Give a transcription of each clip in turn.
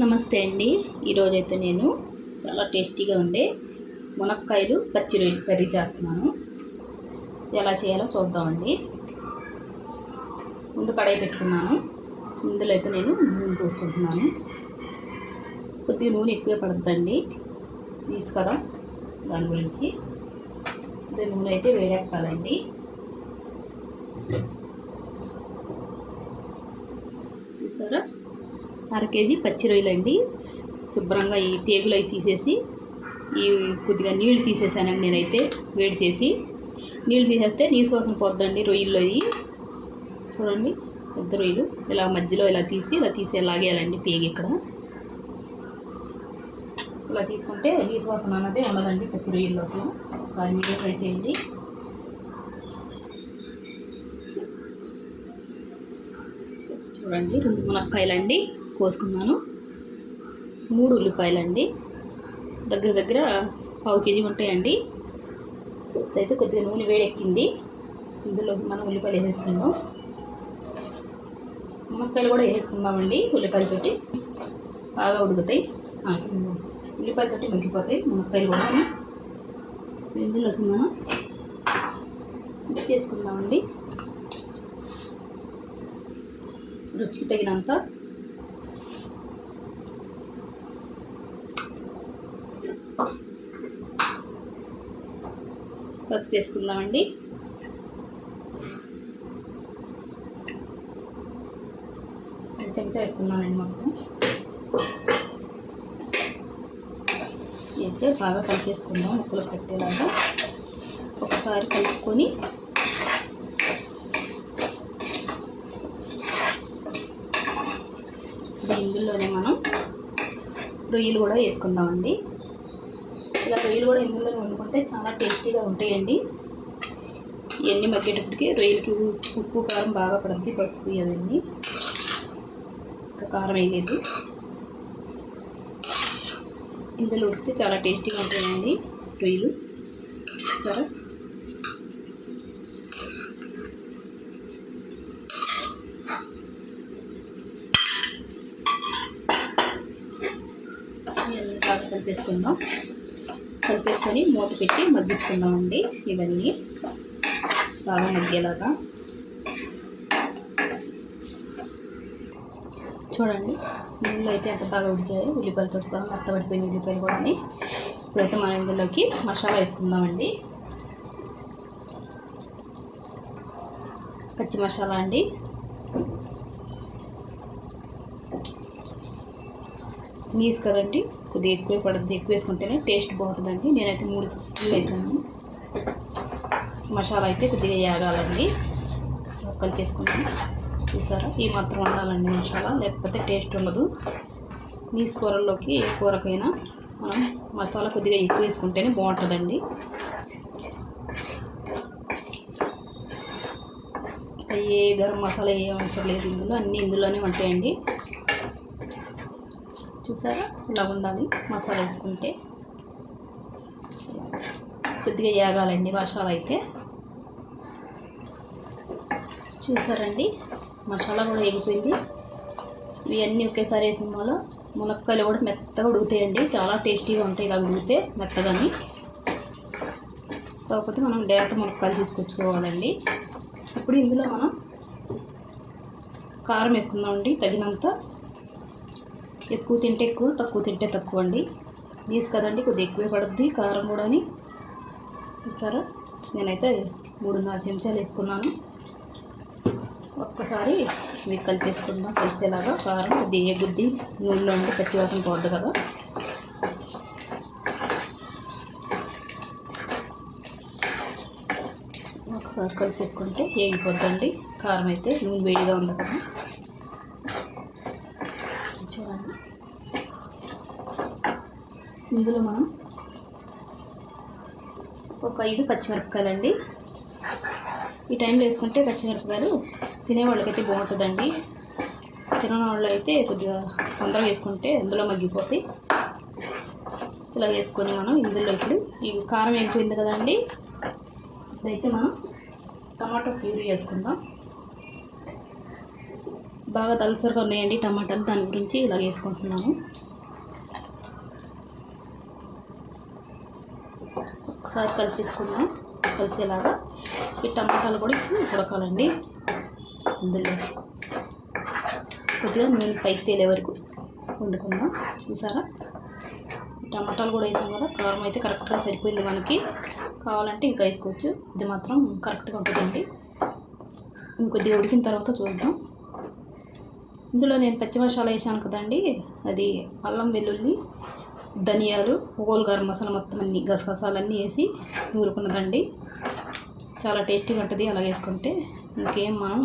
నమస్తే అండి. ఈరోజైతే నేను చాలా టేస్టీగా ఉండే మునక్కాయలు పచ్చి రొయ్యలు కర్రీ చేస్తున్నాను. ఎలా చేయాలో చూద్దామండి. ముందు కడాయి పెట్టుకున్నాను. ఇందులో అయితే నేను నూనె పోసుకుంటున్నాను. కొద్దిగా నూనె ఎక్కువ పడుతుందండి తీసు కదా దాని గురించి. అదే నూనె అయితే వేడెక్కాలండి. చూసారా? అర కేజీ పచ్చి రొయ్యలు అండి. శుభ్రంగా ఈ పేగులు అవి తీసేసి ఈ కొద్దిగా నీళ్ళు తీసేసానండి నేనైతే వేడి చేసి. నీళ్ళు తీసేస్తే నీసు వాసన పోద్దండి రొయ్యల్లో అవి. చూడండి పెద్ద రొయ్యలు. ఇలా మధ్యలో ఇలా తీసి ఇలా తీసి లాగేయాలండి పేగి ఇక్కడ. ఇలా తీసుకుంటే నీసు వాసన అన్నదే ఉండదండి పచ్చి రొయ్యల్లో అసలు. ఒకసారి మీరే ట్రై చేయండి. చూడండి రెండు మునక్కాయలండి. కోసుకున్నాను. మూడు ఉల్లిపాయలండి. దగ్గర దగ్గర పావు కేజీ ఉంటాయండి. అయితే కొద్దిగా నూనె వేడెక్కింది. ఇందులో మనం ఉల్లిపాయలు వేసేసుకుందాం. మునక్కాయలు కూడా వేసుకుందామండి ఉల్లిపాయలతోటి. బాగా ఉడుకుతాయి. ఉల్లిపాయలు ఉల్లిపాయలతోటి మగ్గిపోతాయి మునక్కాయలు కూడా. ఇందులోకి మనం ఉప్పు వేసుకుందామండి. రుచికి తగినంత పసుపు వేసుకుందామండి. చెంచా వేసుకున్నానండి మొత్తం. అయితే బాగా కలిపేసుకుందాం ముక్కలు పెట్టేలాగా. ఒకసారి కలుపుకొని ఇందులోనే మనం రొయ్యలు కూడా వేసుకుందామండి. ఇలా రొయ్యలు కూడా ఇందులో వండుకుంటే చాలా టేస్టీగా ఉంటాయండి. ఇవన్నీ మగ్గేటప్పటికి రొయ్యలకి ఉప్పు కారం బాగా పడుతుంది పసుపు ఇవన్నీ. ఇంకా కారం వేయలేదు. ఇందులో ఉడికితే చాలా టేస్టీగా ఉంటాయండి రొయ్యలు. సరే. తీసుకుందాం కలిపేసుకొని మూత పెట్టి మగ్గించుకుందామండి ఇవన్నీ. బాగా మగ్గేలాగా. చూడండి నీళ్ళు అయితే ఎంత బాగా ఉడికాయి ఉల్లిపాయలతో సహా మెత్తబడిపోయిన ఉల్లిపాయలు కూడా ఇప్పుడైతే మనం ఇందులోకి మసాలా వేసుకుందామండి. పచ్చి మసాలా అండి. నీస్ కదండి కొద్దిగా ఎక్కువ పడుతుంది. ఎక్కువ వేసుకుంటేనే టేస్ట్ బాగుంటుందండి. నేనైతే మూడు స్పూన్లు వేసాను. మసాలా అయితే కొద్దిగా యాగాలండి. కలిపి వేసుకున్నాను చూసారా? ఈ మాత్రం ఉండాలండి మసాలా. లేకపోతే టేస్ట్ ఉండదు. నీస్ కూరల్లోకి ఏ కూరకైనా మనం మసాలా కొద్దిగా ఎక్కువ వేసుకుంటేనే బాగుంటుందండి. ఏ గరం మసాలా ఏ అవసరం లేదు. ఇందులో అన్నీ ఇందులోనే ఉంటాయండి. చూసారా? ఇలా ఉండాలి. మసాలా వేసుకుంటే. కొద్దిగా యాగాలండి మసాలా అయితే. చూసారండి? మసాలా కూడా వేగిపోయింది. ఇవన్నీ ఒకేసారి వేసిన వల్ల మునక్కాయలు కూడా మెత్తగా ఉడుకుతాయండి. చాలా టేస్టీగా ఉంటాయి ఇలా ఉడికితే మెత్తగాని. కాకపోతే మనం డైరెక్ట్ మునక్కాయలు తీసుకొచ్చుకోవాలండి. ఇప్పుడు ఇందులో మనం కారం వేసుకుందామండి. తగినంత ఎక్కువ తింటే ఎక్కువ తక్కువ తింటే తక్కువ అండి. నీసు కదండి కొద్దిగా ఎక్కువే పడుద్ది కారం కూడాని చూసారా? నేనైతే మూడున్నర చెంచాలు వేసుకున్నాను. ఒక్కసారి మీరు కలిపేసుకుందాం. కలిసేలాగా కారం కొద్దిగా ఎగుద్ది. నూనెలో ఉండి పచ్చివాసన పోద్ది కదా. ఒకసారి కలిపేసుకుంటే ఏగిపోద్దండి. కారం అయితే నూనె వేడిగా ఉంది కదా. చూడండి. ఇందులో మనం ఒక ఐదు పచ్చిమిరపకాయలు అండి ఈ టైంలో వేసుకుంటే పచ్చిమిరపకాయలు తినేవాళ్ళకైతే బాగుంటుందండి. తినని వాళ్ళు అయితే కొద్దిగా తొందరగా వేసుకుంటే అందులో మగ్గిపోతాయి. ఇలా వేసుకొని మనం ఇందులో ఇప్పుడు ఈ కారం వేగిపోయింది కదండి. ఇప్పుడైతే మనం టమాటో ప్యూరీ వేసుకుందాం. బాగా తలసరిగా ఉన్నాయండి టమాటాలు. దాని గురించి ఇలా వేసుకుంటున్నాను ఒకసారి కలిపేసుకుందాం. కలిసేలాగా ఈ టమాటాలు కూడా ఉడకాలండి. అందులో కొద్దిగా నూనె పైకి తేలే వరకు వండుకుందాం. చూసారా? టమాటాలు కూడా వేసాం కదా కారం అయితే కరెక్ట్గా సరిపోయింది మనకి. కావాలంటే ఇంకా వేసుకోవచ్చు. ఇది మాత్రం కరెక్ట్గా ఉంటుందండి. ఇంకొద్దిగా ఉడికిన తర్వాత చూద్దాం. ఇందులో నేను పచ్చి మసాలా వేసాను కదండి అది అల్లం వెల్లుల్లి ధనియాలు ఓల్ గరం మసాలా మొత్తం అన్ని గసగసాలన్నీ వేసి నూరుకున్నదండి. చాలా టేస్టీగా ఉంటుంది అలా వేసుకుంటే. ఇంకేం మనం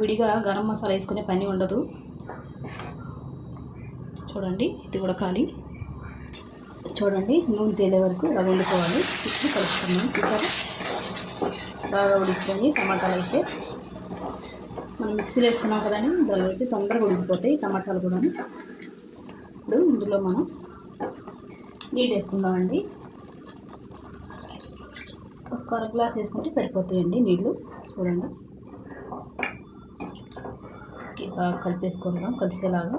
విడిగా గరం మసాలా వేసుకునే పని ఉండదు. చూడండి ఇది కూడా ఖాళీ చూడండి నూనె తేలే వరకు ఇలా వండుకోవాలి. ఇప్పుడు కలుపుతున్నాం బాగా ఉడికిపోయి టమాటాలు అయితే మనం మిక్సీలో వేసుకున్నాం కదండి ఇందులో అయితే తొందరగా ఉడికిపోతాయి టమాటాలు కూడా ఇప్పుడు ఇందులో మనం నీట్ వేసుకుందామండి. ఒక అర గ్లాస్ వేసుకుంటే సరిపోతాయండి నీళ్ళు. చూడండి. బాగా కలిపేసుకుందాం కలిసేలాగా.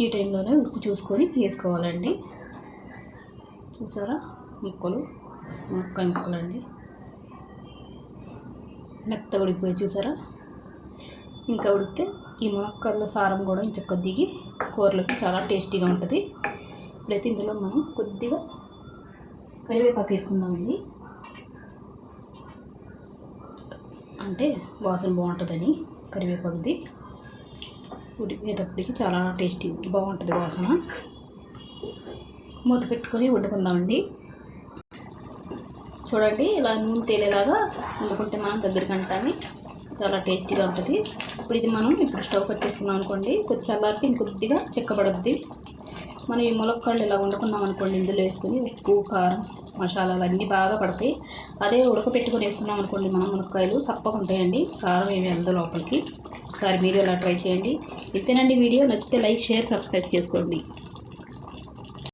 ఈ టైంలోనే ఉప్పు చూసుకొని వేసుకోవాలండి. చూసారా? ముక్కలు ముక్క ముక్కలండి. మెత్త ఉడికిపోయి చూసారా? ఇంకా ఉడికితే ఈ మునక్కల్లో సారం కూడా ఇంకొక దిగి కూరలకి చాలా టేస్టీగా ఉంటుంది. ఇప్పుడైతే ఇందులో మనం కొద్దిగా కరివేపాకు వేసుకుందామండి. అంటే వాసన బాగుంటుందని కరివేపాకుది. ఉడికేటప్పటికి చాలా టేస్టీ బాగుంటుంది వాసన. మూత పెట్టుకొని వండుకుందామండి. చూడండి ఇలా నూనె తేలేలాగా వండుకుంటే మనం దగ్గరికి అంటాని చాలా టేస్టీగా ఉంటుంది. ఇప్పుడు ఇది మనం ఇప్పుడు స్టవ్ కట్టేసుకున్నాం అనుకోండి కొద్ది చల్లారికి ఇంకొద్దిగా చిక్కబడుద్ది మనం ఈ ములక్కాళ్ళు ఇలా వండుకున్నాం అనుకోండి ఇందులో వేసుకొని ఉప్పు కారం మసాలాలు అన్నీ బాగా పడతాయి. అదే ఉడకపెట్టుకొని వేసుకున్నాం అనుకోండి మనం మునక్కాయలు తప్పక ఉంటాయండి. కారం ఏమి వెళ్దా లోపలికి. ఒకసారి మీరు ఇలా ట్రై చేయండి. ఇంతేనండి వీడియో. నచ్చితే లైక్ షేర్ సబ్స్క్రైబ్ చేసుకోండి.